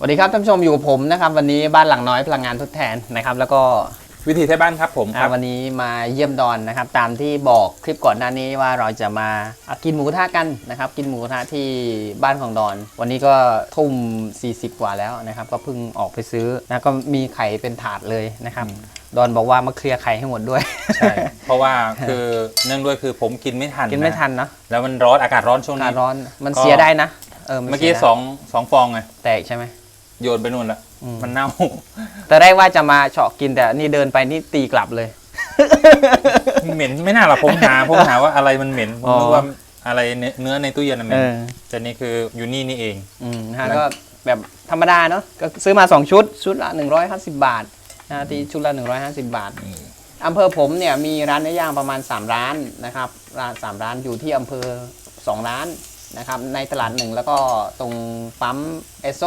สวัสดีครับท่านผู้ชมอยู่กับผมนะครับวันนี้บ้านหลังน้อยพลังงานทดแทนนะครับแล้วก็วิธีไทยบ้านครับผมคอ่ารับวันนี้มาเยี่ยมดอนนะครับตามที่บอกคลิปก่อนหน้านี้ว่าเราจะมาอะกินหมูกระทะกันนะครับกินหมูกระทะที่บ้านของดอน วันนี้ก็ทุ่ม 40 กว่าแล้วนะครับก็เพิ่งออกไปซื้อนะก็มีไข่เป็นถาดเลยนะครับดอนบอกว่ามาเคลียร์ไข่ให้หมดด้วย ใช่ เพราะว่าคือเนื่องด้วยคือผมกินไม่ทันกินไม่ะทันเนอะแล้วมันร้อนอากาศร้อนช่วงอากานี้ ศร้อนมันก็ เสียได้นะเออมันเมื่อกี้สียได้สองสองฟองไงแตกใช่ไหม โยนไปนู่นละอืม มันเน่า แต่แรกว่าจะมาเฉาะกินแต่นี่เดินไปนี่ตีกลับเลย เหม็นไม่น่าหรอกผมหาผมหาว่าอะไรมันเหม็นผมอ๋อนึกว่าอะไรเนื้อเนื้อในตู้เย็นน่ะเหม็เอนอ แต่นี่คืออยู่นี่นี่เอง อืมนะฮะแล้ว ก็แบบธรรมดาเนาะก็ซื้อมา 2 ชุด ชุดละ 150 บาทนะที่ชุดละ 150 บาทอำเภอผมเนี่ยมีร้านเนื้อย่างประมาณ 3 ร้านนะครับร้าน3ร้านอยู่ที่อำเภอ 2 ร้าน นะครับในตลาดหนึ่งแล้วก็ตรงปั๊มเอสโซ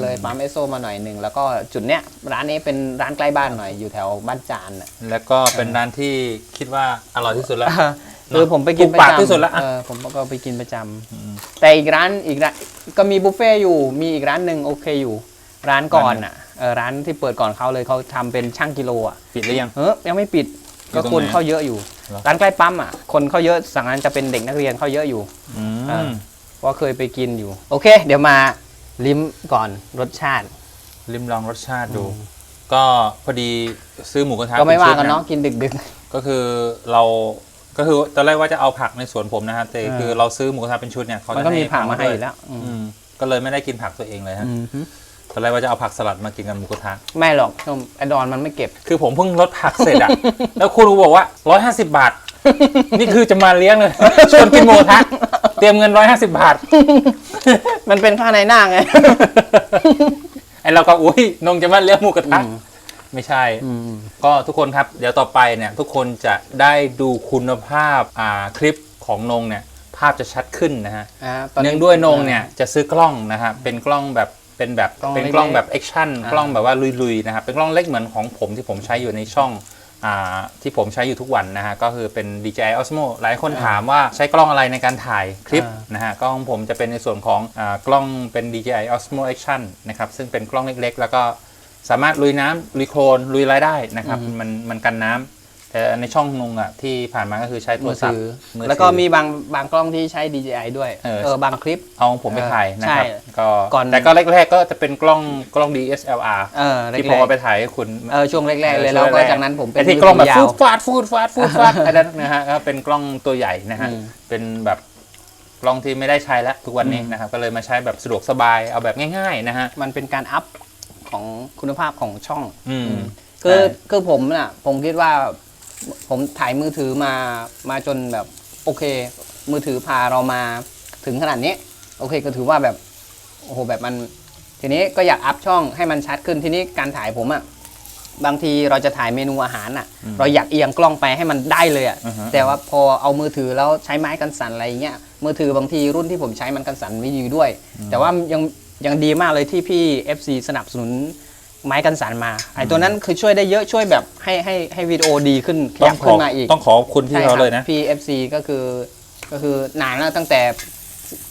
เลยปั๊มเอสโซมาหน่อยหนึ่งแล้วก็จุดเนี้ยร้านนี้เป็นร้านใกล้บ้านหน่อยอยู่แถวบ้านจานน่ะแล้วก็เป็นร้านที่คิดว่าอร่อยที่สุดแล้ว คือผมไปกินถูปกปากระจำที่สุดละ เออผมก็ไปกินประจำแต่อีกร้านอีกร้านก็มีบุฟเฟ่ต์อยู่มีอีกร้านหนึ่งโอเคอยู่ ร้านก่อนอะเออร้านที่เปิดก่อนเขาเลยเขาทำเป็นช่างกิโลอะ ปิดหรือยัง เออยังไม่ปิดอยู่ก็ตรงคนไหนเข้าเยอะอยู่เหรอ ร้านใกล้ปั๊มอะคนเข้าเยอะสั่งนั้นจะเป็นเด็กนักเรียนเข้าเยอะอยู่ อือ่าม เพราะเคยไปกินอยู่ โอเค เดี๋ยวมาลิ้มก่อนรสชาติริมลองรสชาติดู ก็พอดีซื้อหมูกระทะก็ไม่ป็ว่าชุดกันเนาะกินดึก ก็คือเราก็คือตอนแรกว่าจะเอาผักในสวนผมนะฮะแต่อ่าคือเราซื้อหมูกระทะเป็นชุดเนี่ยเขาๆ มันจะก็มีให้ผักมาให้ด้อยู่แล้วอืมอืมก็เลยไม่ได้กินผักตัวเองเลยฮะอืมฮึตอนแรกว่าจะเอาผักสลัดมากินกับหมูกระทะไม่หรอกไอดอนมันไม่เก็บ คือผมเพิ่งลดผักเสร็จอะ แล้วคุณบอกว่าร้อยห้าสิบาท นี่คือจะมาเลี้ยงเลย ชวนกินหมูกระทะ เตรียมเงินร้อยห้าสิบาท มันเป็นค่าในหน้าไง ไอเราก็อุ้ยนงจะมาเลี้ยงหมูกระทะอืมไม่ใช่อืมก็ทุกคนครับ เดี๋ยวต่อไปเนี่ย ทุกคนจะได้ดูคุณภาพอ่าคลิปของนงเนี่ย ภาพจะชัดขึ้นนะฮะอ่าตอนนี้ เนื่องด้วยนงเนี่ยจะซื้อกล้องนะฮะเป็นกล้องแบบเป็นแบบกล้องเป็นกล้องเล็กๆแบบแอคชั่นอ่ากล้องแบบว่าลุยๆนะครับเป็นกล้องเล็กเหมือนของผมที่ผมใช้อยู่ในช่องอ่า ที่ผมใช้อยู่ทุกวันนะฮะ ก็คือเป็น DJI Osmo หลายคนถามว่าใช้กล้องอะไรในการถ่ายคลิปอ่านนะฮะ กล้องของผมจะเป็นในส่วนของอากล้องเป็น DJI Osmo Action นะครับ ซึ่งเป็นกล้องเล็กๆ แล้วก็สามารถลุยน้ำลุยโคลนลุยอะไรได้นะครับ มันมันกันน้ำ แต่ในช่องนงอะที่ผ่านมาก็คือใช้โทมืรอศัพถืท์อ มือถือแล้วก็มีบางบางกล้องที่ใช้ DJI ด้วย เออ เออ บางคลิป เอาของผมไปถ่ายนะครับใช่ก็ก่อน แต่ก็แรกๆก็จะเป็นกล้องกล้อง DSLR เออแรที่ผมกเอาไปถ่ายให้คุณๆเออ ช่วงแรกๆเลยออแล้วก็ช่งรจากนั้นผมเป็นไอ้ที่กล้องแบบมืฟูถืดฟาดฟูดฟาดฟูดฟาดอันนั้นนะฮะก็เป็นกล้องตัวใหญ่นะฮะอืม เป็นแบบกล้องที่ไม่ได้ใช้แล้วทุกวันนี้นะครับก็เลยมาใช้แบบสะดวกสบายเอาแบบง่าย ๆนะฮะ มันเป็นการอัพของคุณภาพของช่อง อืม คือใช่ คือผมน่ะผมคิดว่า ผมถ่ายมือถือมามาจนแบบโอเค มือถือพาเรามาถึงขนาดนี้ โอเคก็ถือว่าแบบโอ้โหแบบมัน ทีนี้ก็อยากอัพช่องให้มันชัดขึ้นทีนี้การถ่ายผมอะบางทีเราจะถ่ายเมนูอาหารอะเราอยากเอียงกล้องไปให้มันได้เลยอะอือฮะแต่ว่าพอเอามือถือแล้วใช้ไม้กันสั่นอะไรเงี้ยมือถือบางทีรุ่นที่ผมใช้มันกันสั่นไม่ดีด้วย แต่ว่ายังยังดีมากเลยที่พี่ FC สนับสนุน ไม้กันสั่นมาไอ้ตัวนั้นคือช่วยได้เยอะช่วยแบบให้ให้ให้วิดีโอดีขึ้นขต้ยัอบงขขึ้อนมาอีกต้องขอบคุณพี่ใช่คเขารับเลยนะพี่ FC ก็คือก็คือนานแล้วตั้งแต่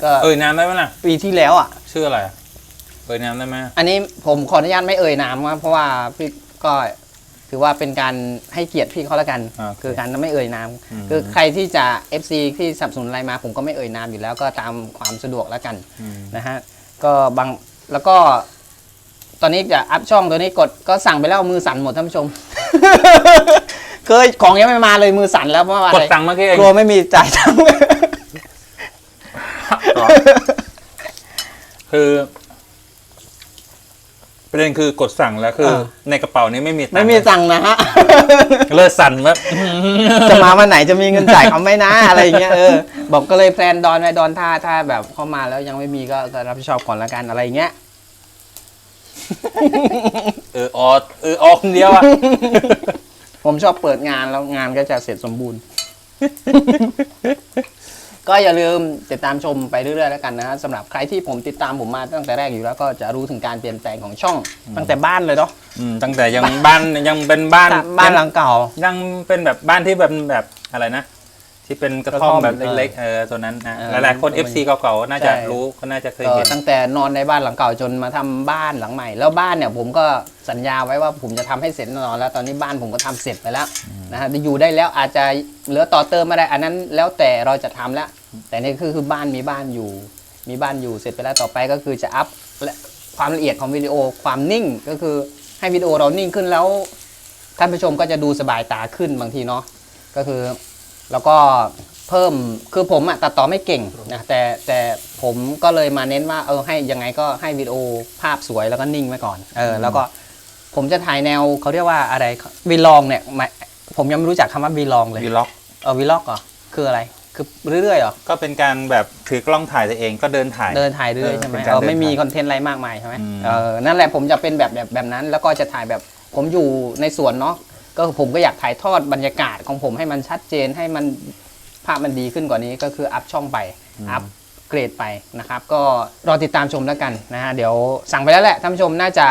ก็เอ่ยนามได้ไหมล่ะปีที่แล้วอะชื่ออะไรเอ่ยนามได้ไหมอันนี้ผมขออนุญาตไม่เอ่ยนามว่าเพราะว่าพี่ก็ถือว่าเป็นการให้เกียรติพี่เขาแล้วกันอ่าโอเคคือการไม่เอ่ยนามอืมคือใครที่จะ FC ที่สนับสนุนอะไรมาผมก็ไม่เอ่ยนามอยู่แล้วก็ตามความสะดวกแล้วกันอืมนะฮะก็บางแล้วก็ ตอนนี้จะอัพช่องตัวนี้กดก็สั่งไปแล้วมือสั่นหมดท่านผู้ชม เคยของยังไม่มาเลยมือสั่นแล้วเพราะว่าอะกไรดตังค์เมื่อกี้เองกลัวไม่มีจ่ายตังค์คือประเด็นคือกดสั่งแล้วคือเออในกระเป๋านี้ไม่มีตังค์ไม่มีสั่งค์นะฮะเลิศสั่นแบบจะมาวันไหนจะมีเงินจ่ายเขาไหม่นะอะไรอย่างเงี้ยเออบอกก็เลยแพลนดอนไว้ดอนถ้าถ้าแบบเข้ามาแล้วยังไม่มีก็ก็รับผิดชอบก่อนละกันอะไรอย่างเงี้ย เออออเออออคนเดียวอะผมชอบเปิดงานแล้วงานก็จะเสร็จสมบูรณ์ ก็อย่าลืมติดตามชมไปเรื่อยๆแล้วกันนะฮะสำหรับใครที่ผมติดตามผมมาตั้งแต่แรกอยู่แล้วก็จะรู้ถึงการเปลี่ยนแปลงของช่องตั้งแต่บ้านเลยเนาะอืมตั้งแต่ยังบ้านยังเป็นบ้านบ้านหลังเก่า ยังเป็นแบบบ้านที่แบบแบบอะไรนะ ที่เป็นกระท่อมกระท่อมแบบเล็กๆเออตัวนั้นนะเออหลายๆคน FC เก่าๆน่าจะใช่รู้ก็น่าจะเคยเอ่อเห็นตั้งแต่นอนในบ้านหลังเก่าจนมาทำบ้านหลังใหม่ แล้วบ้านเนี่ยผมก็สัญญาไว้ว่าผมจะทำให้เสร็จแน่นอนแล้วตอนนี้บ้านผมก็ทำเสร็จไปแล้วนะฮะอยู่ได้แล้วอาจจะเหลือต่อเติมอะไรอันนั้นแล้วแต่เราจะทำแล้ว แต่นี่คือคือบ้านมีบ้านอยู่ มีบ้านอยู่เสร็จไปแล้วต่อไปก็คือจะอัพและความละเอียดของวิดีโอความนิ่งก็คือให้วิดีโอเรานิ่งขึ้นแล้ว ท่านผู้ชมก็จะดูสบายตาขึ้นบางทีเนาะก็คือ แล้วก็เพิ่มคือผมอะตัดต่อไม่เก่งนะแต่แต่ผมก็เลยมาเน้นว่าเออให้ยังไงก็ให้วิดีโอภาพสวยแล้วก็นิ่งไว้ก่อนเออแล้วก็ผมจะถ่ายแนวเขาเรียกว่าอะไรวีลองเนี่ยหมายผมยังไม่รู้จักคำว่าวีลองเลยวีล็อกเออวีล็อกเหรอคืออะไรคือเรื่อยๆเหรอ ก็เป็นการแบบถือกล้องถ่ายตัวเองก็เดินถ่าย เดินถ่ายเรื่อยเออใช่ไหมเป็นการเออไม่เดินมีถ่ายคอนเทนต์อะไรมากมายใช่ไหมอืมเออ นั่นแหละผมจะเป็นแบบแบบแบบนั้น แล้วก็จะถ่ายแบบผมอยู่ในสวนเนาะ ก็ผมก็อยากถ่ายทอดบรรยากาศของผมให้มันชัดเจนให้มันภาพมันดีขึ้นกว่านี้ก็คืออัพช่องไปอัพเกรดไปนะครับ ก็รอติดตามชมแล้วกันนะฮะเดี๋ยวสั่งไปแล้วแหละท่านผู้ชมน่าจะ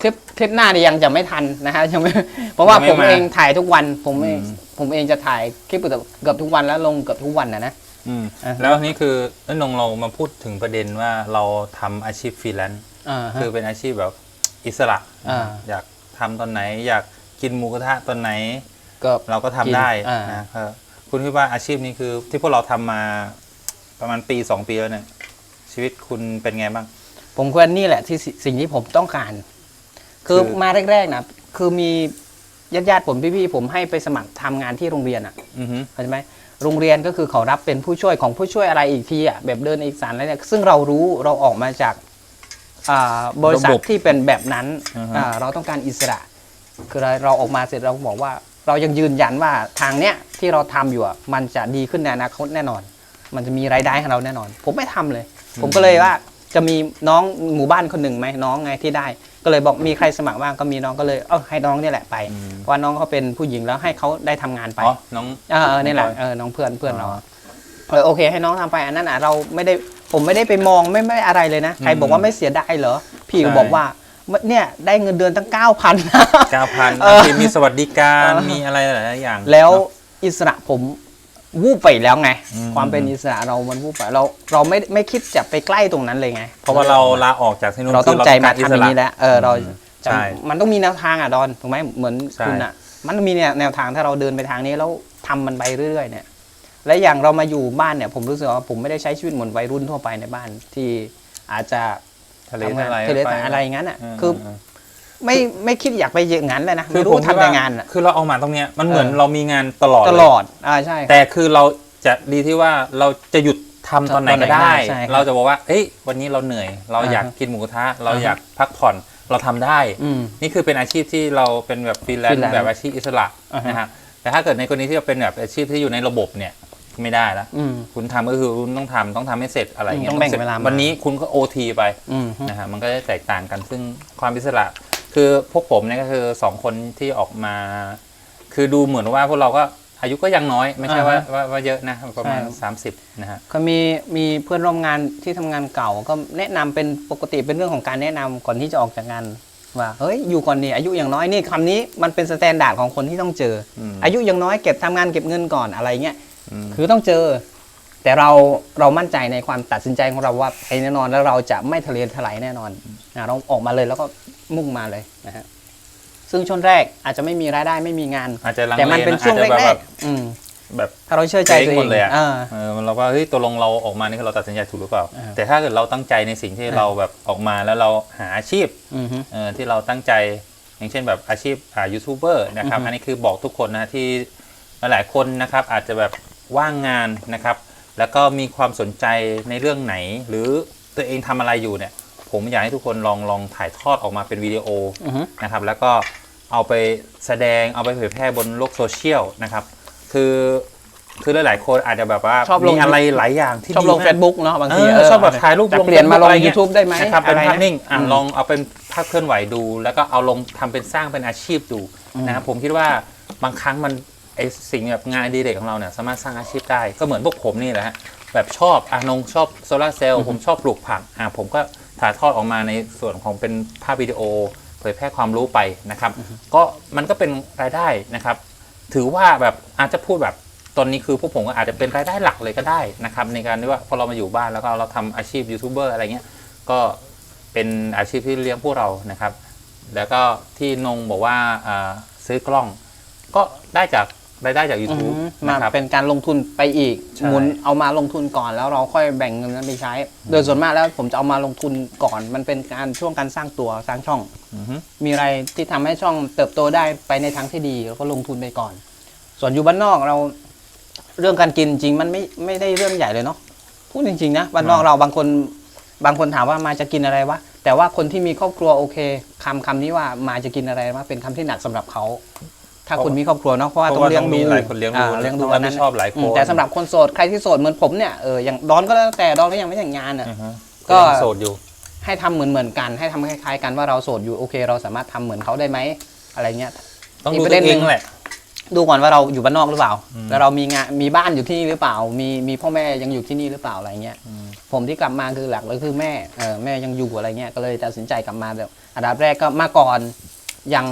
คลิปคลิปหน้าเนี่ยยังจะไม่ทันนะฮะยังไม่เพราะว่ายังไม่ผมมาเองถ่ายทุกวันผมเองอืมผมเองจะถ่ายคลิปเกือบเกือบทุกวันแล้วลงเกือบทุกวันนะนะอืมอ่าฮะแล้วอันนี้คือเอ้ยนงเรามาพูดถึงประเด็นว่าเราทำอาชีพฟรีแลนซ์อ่าฮะคือเป็นอาชีพแบบอิสระอ่าอยากทำตอนไหนอยาก กินหมูกระทะตอนไหน ก็เราก็ทำได้กินอ่านนะครับคุณคิดว่าอาชีพนี้คือ ที่พวกเราทำมาประมาณปีสองปีแล้วเนี่ยชีวิตคุณเป็นไงบ้าง ผมคิดว่านี่แหละที่สิสิ่งที่ผมต้องการ คือคือ มาแรกๆนะคือมีญาติญาติๆผมพี่ๆผมให้ไปสมัครทำงานที่โรงเรียนอะอือฮึเข้าใจไหมโรงเรียนก็คือเขารับเป็นผู้ช่วยของผู้ช่วยอะไรอีกทีอะแบบเดินเอกสารอะไรเนี่ยซึ่งเรารู้เราออกมาจากอ่าบริษัทที่เป็นแบบนั้นอ่าเราต้องการอิสระ คือเราเราออกมาเสร็จเราบอกว่า เรายังยืนยันว่าทางเนี้ยที่เราทำอยู่อะมันจะดีขึ้นในอนาคตแน่นอน มันจะมีรายได้ให้เราแน่นอน ผมไม่ทำเลย ผมก็เลยว่าจะมีน้องหมู่บ้านคนหนึ่งไหมน้องไงที่ได้ ก็เลยบอกมีใครสมัครบ้างก็มีน้องก็เลยเออให้น้องเนี่ยแหละไปอืมเพราะว่าน้องเขาเป็นผู้หญิงแล้วให้เขาได้ทำงานไปอ๋อน้องเออเออนี่แหละน้องพลอยเออน้องเพื่อนเพื่อนเราอ๋อเออโอเค ให้น้องทำไปอันนั้นอะเราไม่ได้ผมไม่ได้ไปมองไม่ไม่อะไรเลยนะใครบอกว่าไม่เสียดายเหรอพี่ก็ใช่บอกว่า เนี่ยได้เงินเดือนตั้งเก้าพันเก้าพันเออที่มีสวัสดิการเออมีอะไรหลายๆอย่างแล้วเนอะ อิสระผมวูบไปแล้วไง อืม ความเป็นอิสระเรามันวูบไปเราเราไม่ไม่คิดจะไปใกล้ตรงนั้นเลยไงเพราะว่าเราลาออกจากที่นู่นเราต้องคือใจมารทำอย่างนี้กรแล้วเออเราอืมจะใช่ มันต้องมีแนวทางอะดอนถูกไหมเหมือนใช่ คุณอะ มันต้องมีแนวแนวทางถ้าเราเดินไปทางนี้แล้วทำมันไปเรื่อยๆเนี่ย และอย่างเรามาอยู่บ้านเนี่ย ผมรู้สึกว่าผมไม่ได้ใช้ชีวิตเหมือนวัยรุ่นทั่วไปในบ้านที่อาจจะ ทะเลทำงานทลายทะเลไปอะไรอย่างนั้นอะเคือไม่ไม่คิดอยากไปอย่างนั้นเลยนะคืไม่อรู้ผมคิดทำแต่งานอะคือเราเอามาตรงเนี้ยมันเหมือนเออ เรามีงานตลอดตเลยลอดอ่าใช่ครับ แต่คือเราจะดีที่ว่าเราจะหยุดทำตอนไหนตอนไหนก็ได้ ใช่ครับเราจะบอกว่าเอ้ยวันนี้เราเหนื่อย เราอ่าฮะอยากกินหมูกระทะเราอ่าฮะ อยากพักผ่อนเราทำได้ อืม นี่คือเป็นอาชีพที่เราเป็นแบบฟรีแลนซ์ freelance แบบอาชีพอิสระอ่าฮะ นะครับแต่ถ้าเกิดในกรณีที่เราเป็นแบบอาชีพที่อยู่ในระบบเนี่ย ไม่ได้ละอืม คุณทำก็คือคุณต้องทำต้องทำให้เสร็จอะไรอย่างเงี้ยต้องแบ่งสร็จเวลามา วันนี้คุณก็โอทีไปอืมนะฮะมันก็จะแตกต่างกันซึ่งความอิสระ คือพวกผมเนี่ยก็คือสองคนที่ออกมา คือดูเหมือนว่าพวกเราก็อายุก็ยังน้อย ไม่ใช่ว่าอ่าฮะว่าว่าเยอะนะประมาณใช่30 นะฮะ ก็มีมีเพื่อนร่วมงานที่ทำงานเก่าก็แนะนำเป็นปกติเป็นเรื่องของการแนะนำก่อนที่จะออกจากงานว่าเฮ้ยอยู่ก่อนนี่อายุอย่างน้อยนี่คำนี้มันเป็นสแตนดาร์ดของคนที่ต้องเจออม อายุอย่างน้อยเก็บทำงานเก็บเงินก่อนอะไรเงี้ยอืม คือต้องเจอ แต่เราเรามั่นใจในความตัดสินใจของเราว่าไอ้แน่นอนแล้วเราจะไม่ทะเลทลายแน่นอนนะเราออกมาเลยแล้วก็มุ่งมาเลยนะฮะซึ่งช่วงแรกอาจจะไม่มีรายได้ไม่มีงานอาจจะลังแต่มันเลเป็นนะช่วงอาจจะแรแบบกๆอืมแบบถ้าเราเชื่อใจตัวเจ๊งเอหมงดเลยอะอ่าเออเราว่าเฮ้ยตัวลงเราออกมานี่คือเราตัดสินใจถูกหรือเปล่าอ่า แต่ถ้าเกิดเราตั้งใจในสิ่งที่เราแบบออกมาแล้วเราหาอาชีพอือฮึเอ่อที่เราตั้งใจอย่างเช่นแบบอาชีพอ่ายูทูบเบอร์นะครับอือฮึอันนี้คือบอกทุกคนนะที่หลายๆคนนะครับอาจจะแบบ ว่างงานนะครับ แล้วก็มีความสนใจในเรื่องไหน หรือตัวเองทำอะไรอยู่เนี่ยผมอยากให้ทุกคนลองลองถ่ายทอดออกมาเป็นวิดีโออือฮึนะครับแล้วก็เอาไปแสดงเอาไปเผยแพร่บนโลกโซเชียลนะครับคือคือหลายๆคนอาจจะแบบว่าชอบลงมีอะไรหลายอย่างที่ชอบดีลงมาก Facebook เนาะบางทีเออชอบแบบถ่ายรูปจะลงเปลี่ยนมาลง Facebook อะไรเงี้ย YouTube ได้ไหมนะครับเป็นอะไรภาพนิ่งอะอืมลองเอาเป็นภาพเคลื่อนไหวดู แล้วก็เอาลงทำเป็นสร้างเป็นอาชีพดูอืมนะครับผมคิดว่าบางครั้งมัน ไอสิ่งแบบงานอดีเด็กของเราเนี่ยสามารถสร้างอาชีพได้ ก็เหมือนพวกผมนี่แหละฮะแบบชอบอะนงชอบโซลาร์เซลล์ผมชอบปลูกผักอะผมก็ถ่ายทอดออกมาในส่วนของเป็นภาพวิดีโอ เผยแพร่ความรู้ไปนะครับ ก็มันก็เป็นรายได้นะครับ ถือว่าแบบอาจจะพูดแบบตอนนี้คือพวกผมก็อาจจะเป็นรายได้หลักเลยก็ได้นะครับ ในการที่ว่าพอเรามาอยู่บ้านแล้วก็เราทำอาชีพยูทูบเบอร์อะไรเงี้ยก็เป็นอาชีพที่เลี้ยงพวกเรานะครับ แล้วก็ที่นงบอกว่าซื้อกล้อง ก็ได้จาก รายได้จากอื YouTube มมานะครับ เป็นการลงทุนไปอีกใช่ หมุนเอามาลงทุนก่อนแล้วเราค่อยแบ่งเงินนั้นไปใช้ โดยส่วนมากแล้วผมจะเอามาลงทุนก่อน มันเป็นการช่วงการสร้างตัวสร้างช่อง อือฮึ มีอะไรที่ทำให้ช่องเติบโตได้ไปในทางที่ดีเราก็ลงทุนไปก่อน ส่วนอยู่บ้านนอกเราเรื่องการกินจริงมันไม่ไม่ได้เรื่องใหญ่เลยเนาะพูดจริงๆนะบ้านนอกเราบางคนบางคนถามว่ามาจะกินอะไรวะแต่ว่าคนที่มีครอบครัวโอเคคำคำนี้ว่ามาจะกินอะไรวะเป็นคำที่หนักสำหรับเขา ถ้าคุณมีครอบครัวเนาะเพราะว่าเพต้ราะองว่าเลี้ยงต้องมีดูหลายคนเลี้ยงดูอ่าเลี้ยงดูต้องรับผิดชอบหลายคนมแต่สำหรับคนโสดใครที่โสดเหมือนผมเนี่ยเอออย่างดอนก็แล้วแต่ดอนก็ยังไม่แต่งงานอะอือฮึก็ก็ยังโสดอยู่ให้ทำเหมือนเหมือนๆกัน ให้ทำคล้ายๆกันว่าเราโสดอยู่โอเค เราสามารถทำเหมือนเขาได้ไหมอะไรเงี้ยต้องอีกดูประตัเด็วนหนึ่เองงแหละดูก่อนว่าเราอยู่บ้านนอกหรือเปล่าอืมแล้วเรามีงานมีบ้านอยู่ที่นี่หรือเปล่า มีมีพ่อแม่ยังอยู่ที่นี่หรือเปล่าอะไรเงี้ยอืมผมที่กลับมาคือหลักเลยคือแม่เออแม่ยังอยู่อะไรเงี้ยก็เลยตัดสินใจกลับมาแบบอันดับแรกก็มาก่อนยัง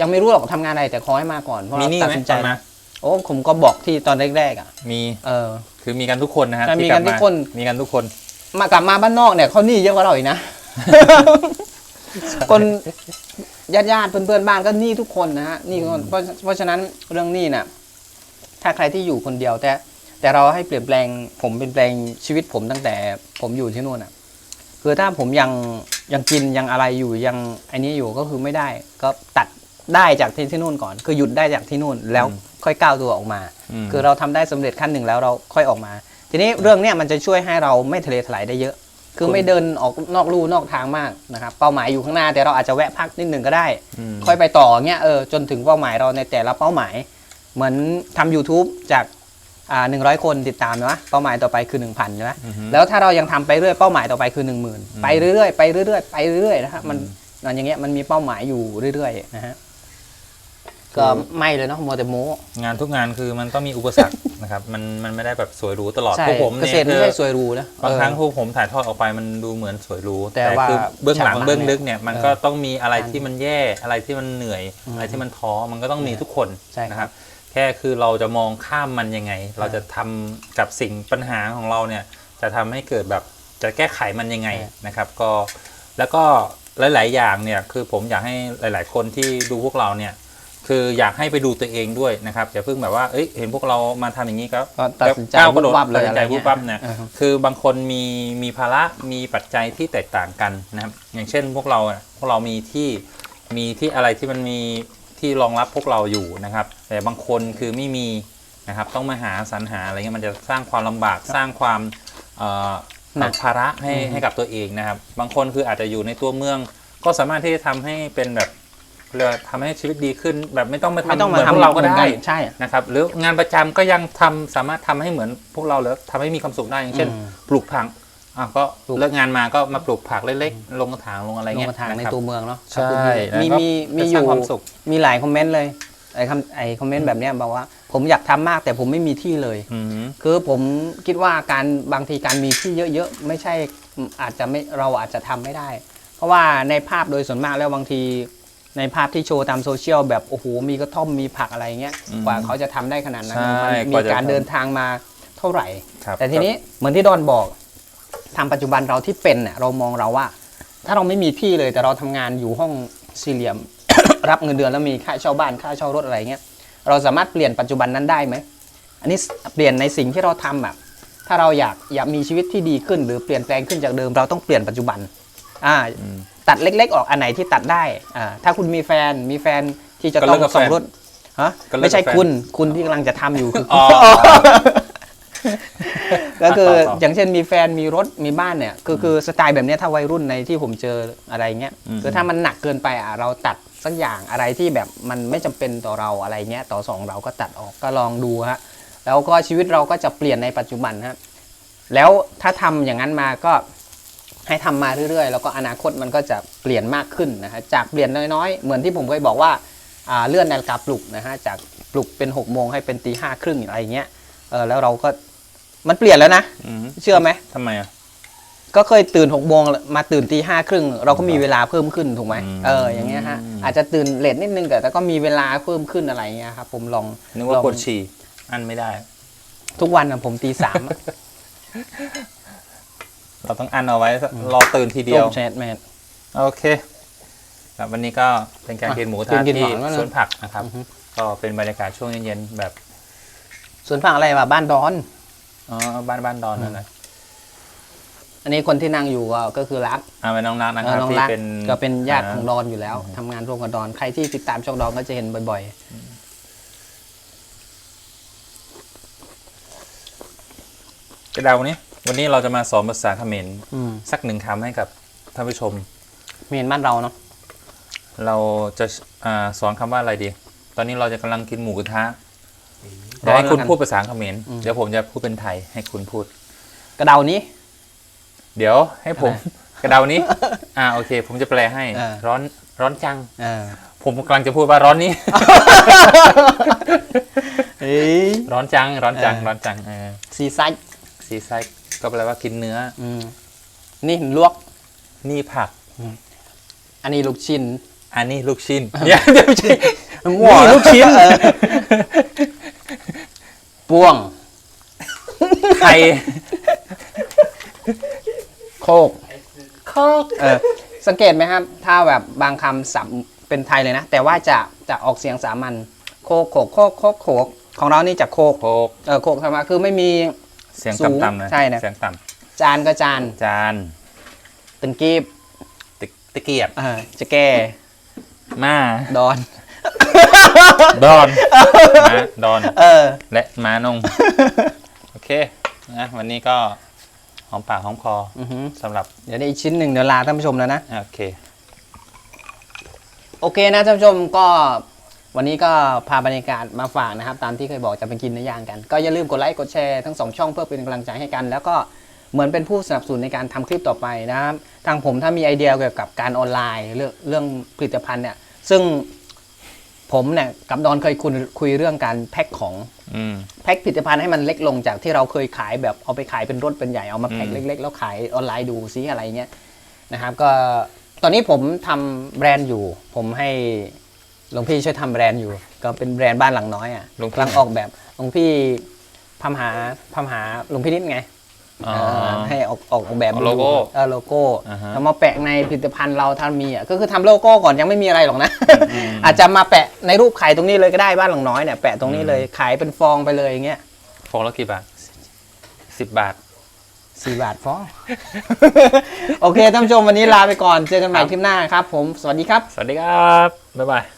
ยังไม่รู้หรอกทำงานอะไรแต่ขอให้มาก่อนเพราะมีเราหนี่ตัดไหมสินใจตอนมา โอ้ผมก็บอกที่ตอนแรกๆอะมี เออ คือมีกันทุกคนนะฮะใช่ที่มีกันลับาทุกคน มีกันทุกคน มากลับมาบ้านนอกเนี่ยเขาหนี้เยอะกว่าเราอีกนะ คนญาติญาติๆเพื่อนๆบ้านก็หนี้ทุกคนนะฮะหนี้ทุกคนเพราะเพราะฉะนั้นเรื่องหนี้น่ะ ถ้าใครที่อยู่คนเดียวแต่ แต่เราให้เปลี่ยนแปลงผมเปลี่ยนแปลงชีวิตผมตั้งแต่ผมอยู่ที่นู่นอะ คือถ้าผมยังยังกินยังอะไรอยู่ยังไอ้นี้อยู่ก็คือไม่ได้ ก็ตัด ได้จากที่ที่นู่นก่อน คือหยุดได้จากที่นู่นแล้วอืมค่อยก้าวตัวออกมาอืมคือเราทำได้สำเร็จขั้นหนึ่งแล้วเราค่อยออกมา ทีนี้เรื่องเนี้ยมันจะช่วยให้เราไม่ทะเลถลายได้เยอะ คือไม่เดินออกนอกลู่นอกทางมากนะครับเป้าหมายอยู่ข้างหน้าแต่เราอาจจะแวะพักนิดหนึ่งก็ได้มค่อยไปต่อเงี้ยเออจนถึงเป้าหมายเราในแต่ละเป้าหมาย เหมือนทำ YouTube จากอ่าหนึ่งร้อยคนติดตามนะเป้าหมายต่อไปคือ1,000ใช่ไหมอือฮึแล้วถ้าเรายังทำไปเรื่อยเป้าหมายต่อไปคือ1 0,000ไปเรื่อยๆไปเรื่อยๆไปเรื่อยๆนะครับมันมันอย่างเงี้ยมันมีเป้าหมายอยู่เรื่อยๆนะฮะ ก็ไม่เลยเนาะมัวแต่โม้ งานทุกงานคือมันต้องมีอุปสรรค นะครับ มันมันไม่ได้แบบสวยหรูตลอดใช่พวกผมเกเนี่ยษตรไม่คือใช่สวยหรูนะบางครั้งเออพวกผมถ่ายทอดออกไปมันดูเหมือนสวยหรูแต่ว่าคือเบื้องหลังฉากหลังเบื้องลึกเนี่ยมันเออก็ต้องมีอะไรการที่มันแย่อะไรที่มันเหนื่อยอืมอะไรที่มันท้อมันก็ต้องมีทุกคนใช่ครับ นะครับ แค่คือเราจะมองข้ามมันยังไง เราจะทำกับสิ่งปัญหาของเราเนี่ยจะทำให้เกิดแบบจะแก้ไขมันยังไงนะครับ ก็แล้วก็หลาย ๆ อย่างเนี่ยคือผมอยากให้หลาย ๆ คนที่ดูพวกเราเนี่ย คืออยากให้ไปดูตัวเองด้วยนะครับอย่าเพิ่งแบบว่าเอ้ยเห็นพวกเรามาทำอย่างนี้ก็ก็ตัดสินใจก้าวกระโดดวุบวับเลยตัดสินใจอะไรเงี้ยวุบวับเนี่ยเออคือบางคนมีมีภาระมีปัจจัยที่แตกต่างกันนะครับ อย่างเช่นพวกเราอะพวกเรามีที่มีที่อะไรที่มันมีที่รองรับพวกเราอยู่นะครับ แต่บางคนคือไม่มีนะครับ ต้องมาหาสรรหาอะไรเงี้ยมันจะสร้างความลำบากสร้างความเอ่อหนักภาระให้อืมให้กับตัวเองนะครับ บางคนคืออาจจะอยู่ในตัวเมือง ก็สามารถที่จะทำให้เป็นแบบ เรียกว่าทำให้ชีวิตดีขึ้น แบบไม่ต้องมาไม่ทำต้องเหมามือนพทำวกเราก็ได้ใช่ นะครับหรืองานประจำก็ยังทำสามารถทำให้เหมือนพวกเราแล้วทำให้มีความสุขได้อย่างเช่น อืม ปลูกผักอะก็ปลูกเลิกงานมาก็มาปลูกผักเล็กๆลงกระถางลงอะไรลงเงี้ยมาทางในนะครับ ตัวเมืองเนาะใช่มีแล้วก็มีมีจะอสร้างยู่ความสุข มีหลายคอมเมนต์เลยไอ้คำไอ้คอมเมนต์แบบเนี้ยบอกว่า ผมอยากทำมากแต่ผมไม่มีที่เลย อืม คือผมคิดว่าการบางทีการมีที่เยอะๆไม่ใช่อาจจะไม่เราอาจจะทำไม่ได้ เพราะว่าในภาพโดยส่วนมากแล้วบางที ในภาพที่โชว์ตามโซเชียลแบบโอ้โหมีกระท่อมมีผักอะไรเงี้ยอืมกว่าเขาจะทำได้ขนาดนั้นใช่มันกมีว่าจะการเดินทางมาเท่าไหร่ครับแต่ทีนี้เหมือนที่ดอนบอกทำปัจจุบันเราที่เป็นเนี่ยเรามองเราว่า ถ้าเราไม่มีที่เลยแต่เราทำงานอยู่ห้องสี่เหลี่ยม รับเงินเดือนแล้วมีค่าเช่าบ้านค่าเช่ารถอะไรเงี้ยเราสามารถเปลี่ยนปัจจุบันนั้นได้ไหมอันนี้เปลี่ยนในสิ่งที่เราทำแบบถ้าเราอยากอยากมีชีวิตที่ดีขึ้น หรือเปลี่ยนแปลงขึ้นจากเดิมเราต้องเปลี่ยนปัจจุบัน อ่าอืมตัดเล็ก ๆ ออกอันไหนที่ตัดได้อ่าถ้าคุณมีแฟนมีแฟนที่จะก็ต้เลิอกงกับแฟน ส่งรถฮะก็เลิกกับไม่ใช่แฟน คุณคุณที่กำลังจะทำอยู่คืออ๋อ ก็คือต่อต่ออย่างเช่นมีแฟนมีรถมีบ้านเนี่ยคือคือสไตล์แบบเนี้ยถ้าวัยรุ่นในที่ผมเจออะไรเงี้ยอืม คือถ้ามันหนักเกินไปอะเราตัดสักอย่างอะไรที่แบบมันไม่จำเป็นต่อเราอะไรเงี้ยต่อสองเราก็ตัดออกก็ลองดูฮะแล้วก็ชีวิตเราก็จะเปลี่ยนในปัจจุบันฮะแล้วถ้าทำอย่างนั้นมาก็ ให้ทำมาเรื่อยๆ แล้วก็อนาคตมันก็จะเปลี่ยนมากขึ้นนะฮะจากเปลี่ยนน้อยๆ เหมือนที่ผมเคยบอกว่าอ่าเลื่อนนาฬิกาปลุกนะฮะจากปลุกเป็น6กโมงให้เป็นตีห้าครึ่งอะไรเงี้ยเออแล้วเราก็มันเปลี่ยนแล้วนะอืมเชื่อไหมทำไมอะก็เคยตื่น6กโมงมาตื่นตีห้าครึ่งเราก็มีเวลาเพิ่มขึ้นถูกไหมอืมเอออย่างเงี้ยฮะอาจจะตื่นเลทนิดนึงแต่แต่ก็มีเวลาเพิ่มขึ้นอะไรเงี้ยครับผมลองนึกว่าลองปวดฉี่อันไม่ได้ ทุกวันอะผมตีสามอะ เราต้องอันเอาไว้รอตื่นทีเดียวต้มแชทแมนโอเคครับวันนี้ก็เป็นการอะกินหมูกิทานนกินที่หวานแล้วนะสวนผักนะครับอือฮึก็เป็นบรรยากาศช่วงเย็นๆแบบส่วนฝั่งอะไรวะบ้านดอนอ๋อบ้านบ้านดอนนั่นนะอันนี้คนที่นั่งอยู่ก็ก็คือรักเอาเป็นน้องนักนะเอคอรับน้องที่รักเป็นก็เป็นญาติของอ่ดอนอยู่แล้วทำงานร่วมกับดอนใครที่ติดตามช่องดอนก็จะเห็นบ่อยกระดาวนี้ วันนี้เราจะมาสอนภาษาเขมรๆอืมสักหนึ่งคำให้กับท่านผู้ชม เมียนบ้านเราเนาะเราจะอ่าสอนคำว่าอะไรดี ตอนนี้เราจะกำลังกินหมูกระทะเดี๋ยวให้คุณพูดภาษาเขมรเดี๋ยวผมจะพูดเป็นไทยให้คุณพูด กระเดานี้ เดี๋ยวให้ผมกระดาวนี้ อ่าโอเค ผมจะแปลให้ อ่า ร้อนร้อนจัง เออผมกำลังจะพูดว่าร้อนนี้ เอ้ย ร้อนจัง ร้อนจัง เออ ร้อนจังเออซีไซด์ซีไซด์ ก็แปลว่ากินเนื้อ อืมนี่ลวก นี่ผัก อันนี้ลูกชิ้น อันนี้ลูกชิ้นเดี๋ยวเดี๋ยวไม่ใช่มั่วนี่ลูกชิ้นเออป่วง ไข่โคกโคกเออสังเกตไหมครับ ถ้าแบบบางคำสับเป็นไทยเลยนะ แต่ว่าจะจะออกเสียงสามัญโคกโขกโคกโคกโขกของเรานี่จะโคกโคกเออโคกธรรมดาคือไม่มี เสียงสูงต่ำๆนะใช่นะ เสียงต่จานก็จานำจานตึงกีบตะตะเกียบเออจะแก่มาดอน ดอนนะดอน เออ และม้านง โอเคนะวันนี้ก็หอมปากหอมคออือหือ สำหรับเดี๋ยวได้อีกชิ้นหนึ่งเดี๋ยวลาท่านผู้ชมแล้วนะ โอเค โอเคนะท่านผู้ชมก็ วันนี้ก็พาบรรยากาศมาฝากนะครับ ตามที่เคยบอกจะไปกินเนื้อย่างกัน ก็อย่าลืมกดไลค์กดแชร์ทั้งสองช่องเพื่อเป็นกำลังใจให้กัน แล้วก็เหมือนเป็นผู้สนับสนุนในการทำคลิปต่อไปนะครับ ทางผมถ้ามีไอเดียเกี่ยวกับการออนไลน์เรื่องเรื่องผลิตภัณฑ์เนี่ย ซึ่งผมเนี่ยกับดอนเคยคุยคุยเรื่องการแพ็คของอืมแพ็คผลิตภัณฑ์ให้มันเล็กลงจากที่เราเคยขายแบบเอาไปขายเป็นรถเป็นใหญ่เอามาแพ็คอืมเล็ก ๆ แล้วขายออนไลน์ดูซิอะไรเงี้ยนะครับ ก็ตอนนี้ผมทำแบรนด์อยู่ ผมให้ หลวงพี่ช่วยทำแบรนด์อยู่ ก็เป็นแบรนด์บ้านหลังน้อยอะหลวงพี่กำลังออกแบบหลวงพี่พามหาพามหาหลวงพี่นิดไงอ๋อเออให้ออกออกแบบเอาโลโก้เออโลโก้อ่าฮะแล้วมาแปะในผลิตภัณฑ์เราถ้ามีอะก็คือทำโลโก้ก่อนยังไม่มีอะไรหรอกนะ อาจจะมาแปะในรูปขายตรงนี้เลยก็ได้บ้านหลังน้อยเนี่ยแปะตรงนี้เลยขายเป็นฟองไปเลยอย่างเงี้ยฟองละกี่บาทสิบบาทสี่บาทฟองโอเคท่านผู้ชมวันนี้ลาไปก่อนเจอกันใหม่ครับคลิปหน้าครับผมสวัสดีครับ สวัสดีครับ บ๊ายบาย